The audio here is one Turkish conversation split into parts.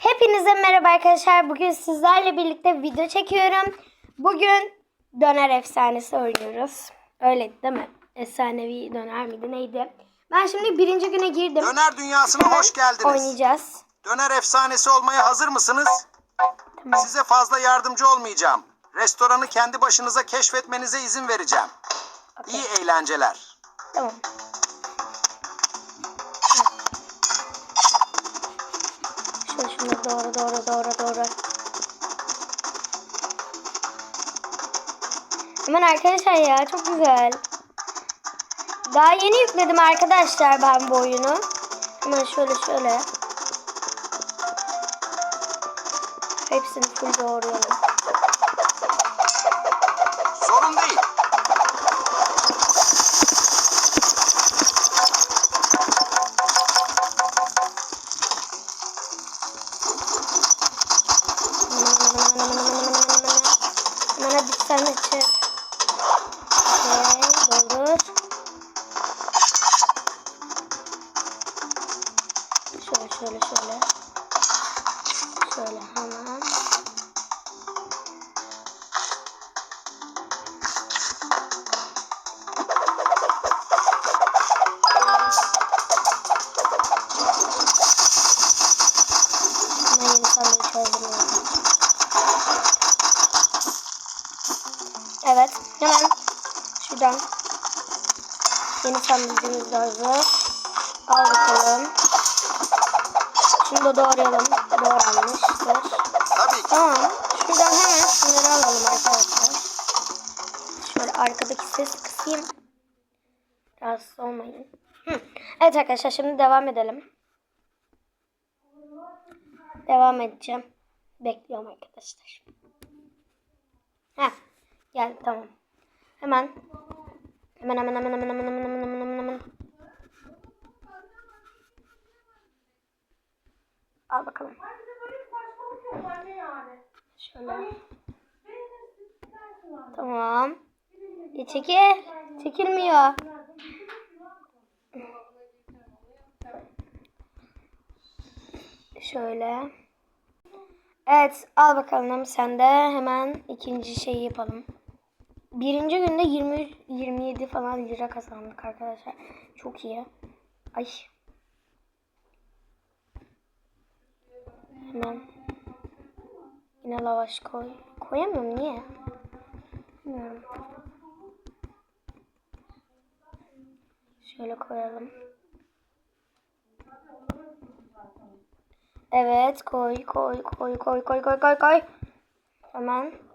Hepinize merhaba arkadaşlar. Bugün sizlerle birlikte video çekiyorum. Bugün döner efsanesi oynuyoruz. Öyle değil mi? Efsanevi döner miydi neydi? Ben şimdi birinci güne girdim. Döner dünyasına hoş geldiniz. Oynayacağız. Döner efsanesi olmaya hazır mısınız? Tamam. Size fazla yardımcı olmayacağım. Restoranı kendi başınıza keşfetmenize izin vereceğim. İyi eğlenceler. Tamam. Doğru doğru doğru doğru. Hemen arkadaşlar ya çok güzel. Daha yeni yükledim arkadaşlar ben bu oyunu. Hemen şöyle şöyle. Hepsini full doğrayalım. Hemen şuradan yeni sandviçimiz hazır. Al bakalım. Şimdi doğrayalım. Doğranmıştır. Tamam. Şuradan hemen şunları alalım arkadaşlar. Şöyle arkadaki ses kısayım. Rahatsız olmayın. Hı. Evet arkadaşlar şimdi devam edelim. Devam edeceğim. Bekliyorum arkadaşlar. Heh. Geldi tamam. Hemen. Hemen hemen hemen hemen hemen hemen hemen hemen hemen. Al bakalım. Şöyle. Tamam. E çekil. Çekilmiyor. Şöyle. Evet al bakalım sen de hemen ikinci şeyi yapalım. Birinci günde 20 27 falan lira kazandık arkadaşlar. Çok iyi. Ay. Hemen. Yine lavaş koy. Koyamıyorum niye? Bilmiyorum. Şöyle koyalım. Evet koy koy koy koy koy koy koy koy. Hemen.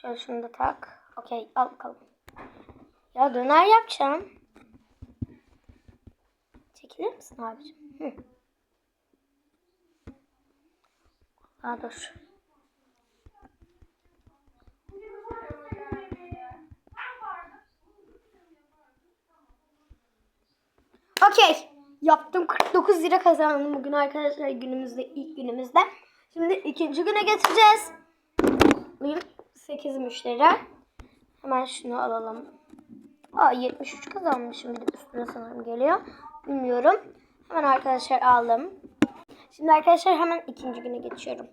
Şöyle şunu da tak. Okey al bakalım. Ya döner yapacağım. Çekilir misin abicim? Hı. Aa dur. Okey. Yaptım 49 lira kazandım bugün arkadaşlar günümüzde ilk günümüzde. Şimdi ikinci güne geçeceğiz. 8 müşteri. Hemen şunu alalım. Aa 73 kazanmışım bir de üstüne sanırım geliyor. Bilmiyorum. Hemen arkadaşlar aldım. Şimdi arkadaşlar hemen ikinci güne geçiyorum.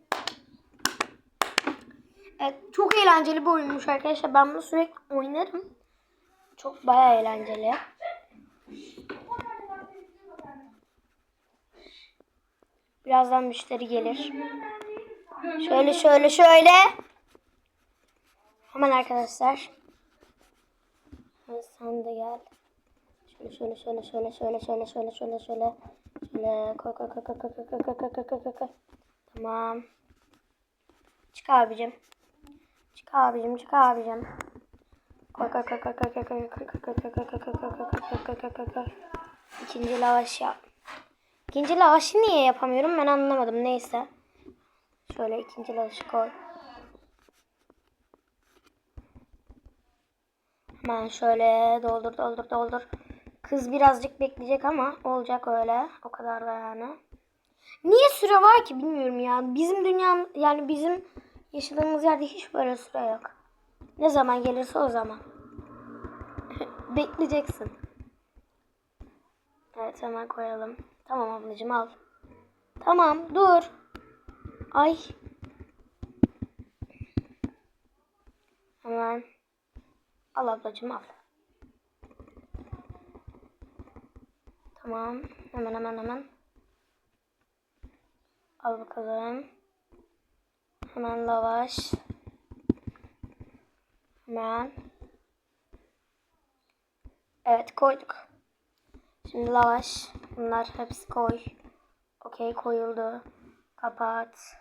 Evet çok eğlenceli bir oyunmuş arkadaşlar. Ben bunu sürekli oynarım. Çok bayağı eğlenceli. Birazdan müşteri gelir. Şöyle şöyle şöyle. Hemen arkadaşlar. Sen de gel. Şöyle şöyle şöyle şöyle şöyle şöyle şöyle şöyle şöyle. Şöyle koy koy koy koy koy koy koy koy koy koy koy koy. Tamam. Çık abicim. Çık abicim çık abicim. Koy koy koy koy koy koy koy koy koy koy koy koy koy koy koy koy koy koy koy. İkinci lavaş yap. İkinci lavaşı niye yapamıyorum ben anlamadım. Neyse. Şöyle ikinci lavaşı koy. Hemen şöyle doldur doldur doldur. Kız birazcık bekleyecek ama olacak öyle. O kadar da yani. Niye süre var ki bilmiyorum ya. Bizim dünya yani bizim yaşadığımız yerde hiç böyle süre yok. Ne zaman gelirse o zaman. Bekleyeceksin. Evet hemen koyalım. Tamam ablacığım al. Tamam dur. Ay. Hemen. Al ablacığım al. Tamam. Hemen hemen hemen. Al bakalım. Hemen lavaş. Hemen. Evet koyduk. Şimdi lavaş. Bunlar hepsi koy. Okey koyuldu. Kapat.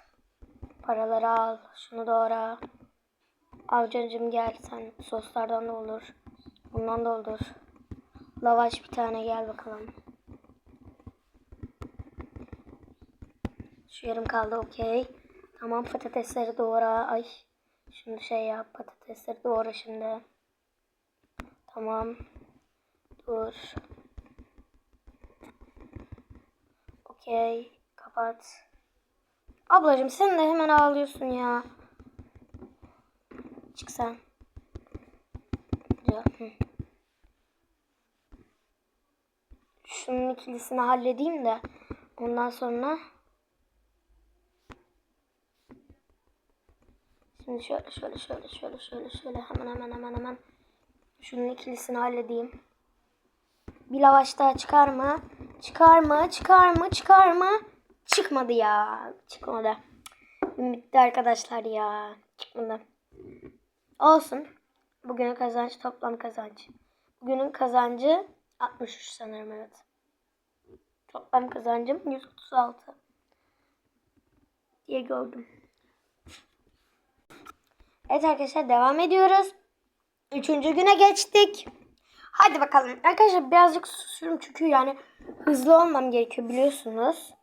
Paraları al. Şunu doğra. Al cancım gel sen. Soslardan da olur. Bundan da olur. Lavaş bir tane gel bakalım. Şu yarım kaldı okey. Tamam patatesleri doğra. Ay. Şimdi şey yap patatesleri doğra şimdi. Tamam. Dur. Okey. Kapat. Ablacığım sen de hemen ağlıyorsun ya. Hı. Şunun ikilisini halledeyim de ondan sonra Şimdi şöyle şöyle şöyle şöyle şöyle şöyle hemen hemen hemen hemen şunun ikilisini halledeyim. Bir lavaş daha çıkar mı? Çıkar mı? Çıkar mı? Çıkar mı? Çıkmadı ya. Çıkmadı. Bitti arkadaşlar ya. Çıkmadı. Olsun. Bugünün kazancı toplam kazanç. Bugünün kazancı 63 sanırım evet. Toplam kazancım 136 diye gördüm. Evet arkadaşlar devam ediyoruz. Üçüncü güne geçtik. Hadi bakalım. Arkadaşlar birazcık susuyorum çünkü yani hızlı olmam gerekiyor biliyorsunuz.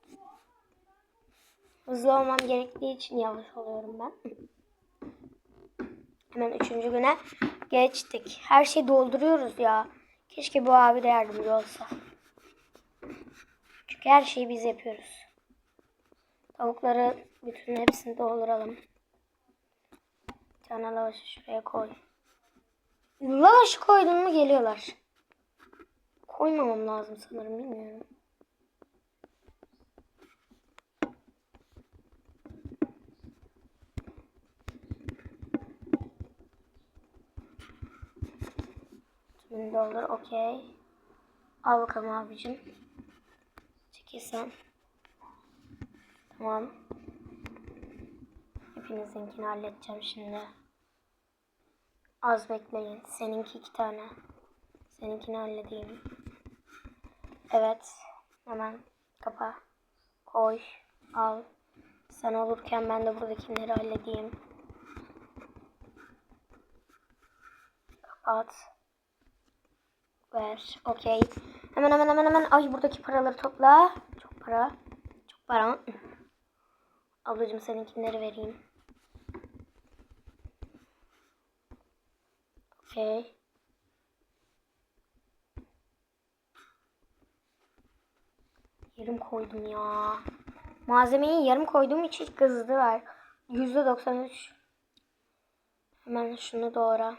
Hızlı olmam gerektiği için yavaş oluyorum ben. Hemen üçüncü güne geçtik. Her şeyi dolduruyoruz ya. Keşke bu abi de yardımcı olsa. Çünkü her şeyi biz yapıyoruz. Tavukları bütün hepsini dolduralım. Bir tane lavaşı şuraya koy. Lavaş koydun mu geliyorlar. Koymamam lazım sanırım bilmiyorum. Tümünü doldur okey. Al bakalım abicim. Çekil sen. Tamam. Hepinizinkini halledeceğim şimdi. Az bekleyin. Seninki iki tane. Seninkini halledeyim. Evet. Hemen kapa. Koy. Al. Sen olurken ben de buradakileri halledeyim. Kapat. Ver. Okey. Hemen hemen hemen hemen. Ay buradaki paraları topla. Çok para. Çok para. Ablacığım seninkileri vereyim. Okey. Yarım koydum ya. Malzemeyi yarım koyduğum için kızdılar. Yüzde 93. Hemen şunu doğra.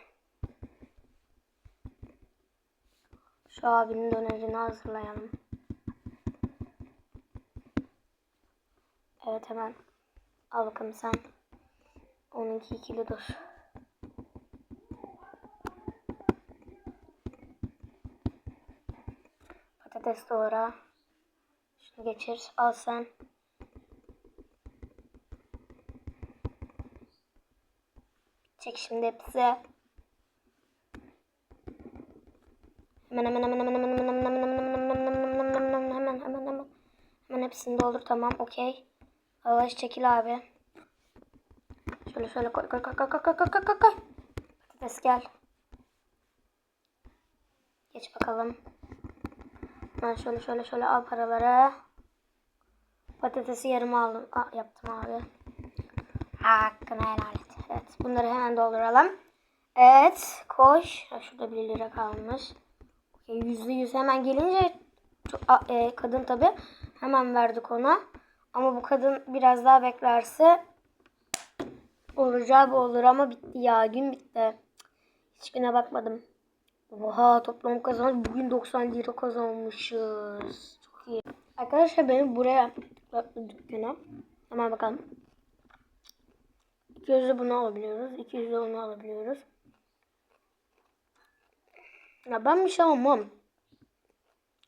Şu abinin dönerini hazırlayalım. Evet hemen. Al bakalım sen. Onunki ikili dur. Patates doğra. Şunu geçir. Al sen. Çek şimdi hepsi. Hemen hemen hemen hemen hemen hemen hemen hemen hemen hemen hemen hemen hepsini doldur tamam okey. Yavaş çekil abi. Şöyle şöyle koy koy koy koy koy koy koy koy koy. Patates gel. Geç bakalım. Ben şöyle şöyle şöyle al paraları. Patatesi yarım aldım. Aa, yaptım abi. Hakkını helal et. Evet bunları hemen dolduralım. Evet koş. Ha, şurada 1 lira kalmış. Yüzde yüz hemen gelince e, kadın tabi hemen verdik ona. Ama bu kadın biraz daha beklerse olacağı bu olur ama bitti ya gün bitti. Hiç güne bakmadım. Oha toplam kazanç bugün 90 lira kazanmışız. Çok iyi. Arkadaşlar benim buraya dükkanı. Hemen bakalım. 200'ü bunu alabiliyoruz. 200'ü onu alabiliyoruz. Ya ben bir şey almam.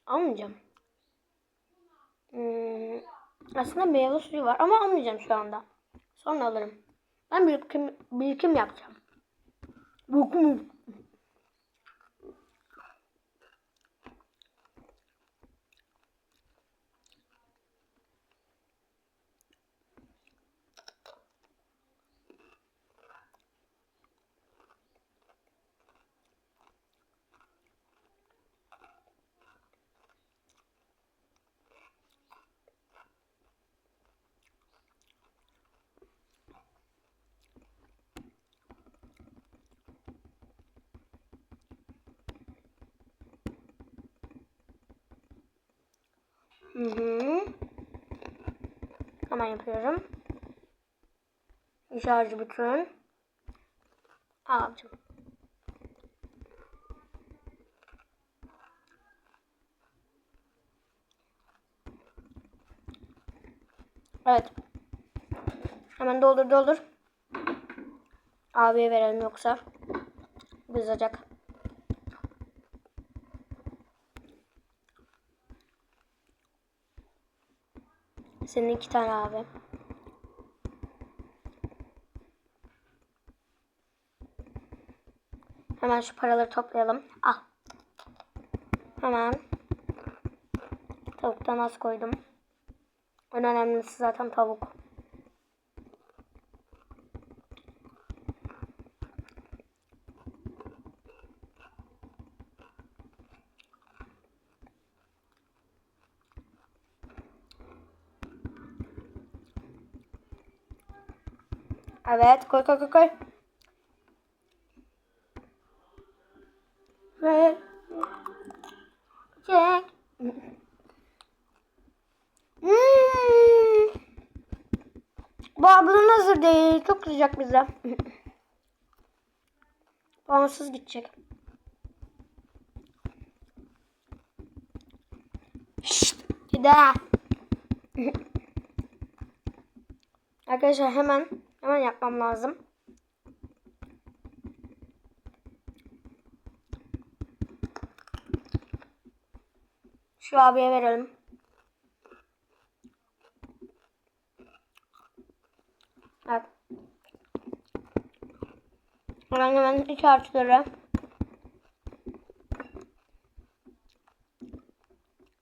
Almayacağım. Hmm, aslında meyve suyu var ama almayacağım şu anda. Sonra alırım. Ben birikim, birikim yapacağım. Birikim. Hı hı. Hemen yapıyorum. Şarjı bütün. Al abicim. Evet. Hemen doldur doldur. Abiye verelim yoksa kızacak. Senin iki tane abi. Hemen şu paraları toplayalım. Al. Hemen. Tavuktan az koydum. En önemlisi zaten tavuk. Evet koy koy koy koy. Ve çek. Hmm. Bu ablanın hazır değil. Çok kızacak bize. Bağımsız gidecek. Şşt. Gider. Arkadaşlar hemen hemen yapmam lazım. Şu abiye verelim. Evet. Hemen hemen iç harçları.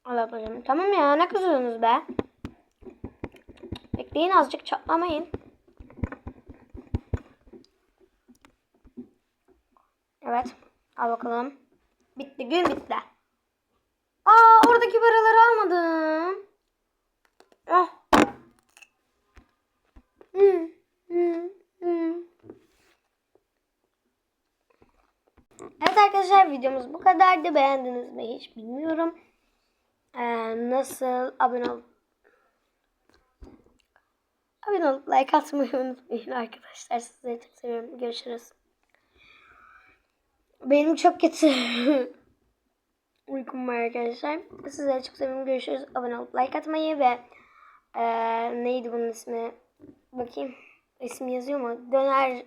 Al ablacığım. Tamam ya ne kızıyorsunuz be? Bekleyin azıcık çatlamayın. Evet. Al bakalım. Bitti gün bitti. Aa oradaki paraları almadım. Ah. Hmm, hmm, hmm. Evet arkadaşlar videomuz bu kadardı. Beğendiniz mi hiç bilmiyorum. Ee, nasıl abone ol abone olup like atmayı unutmayın arkadaşlar. Sizleri çok seviyorum. Görüşürüz. Benim çok kötü uykum var arkadaşlar. Sizleri çok seviyorum. Görüşürüz. Abone olup like atmayı ve eee, neydi bunun ismi? Bakayım. İsmi yazıyor mu? Döner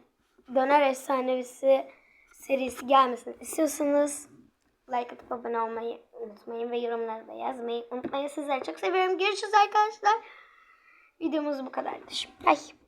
Döner Efsanevisi serisi gelmesin istiyorsanız like atıp abone olmayı unutmayın ve yorumlarda yazmayı unutmayın. Sizleri çok seviyorum. Görüşürüz arkadaşlar. Videomuz bu kadardır. Bye.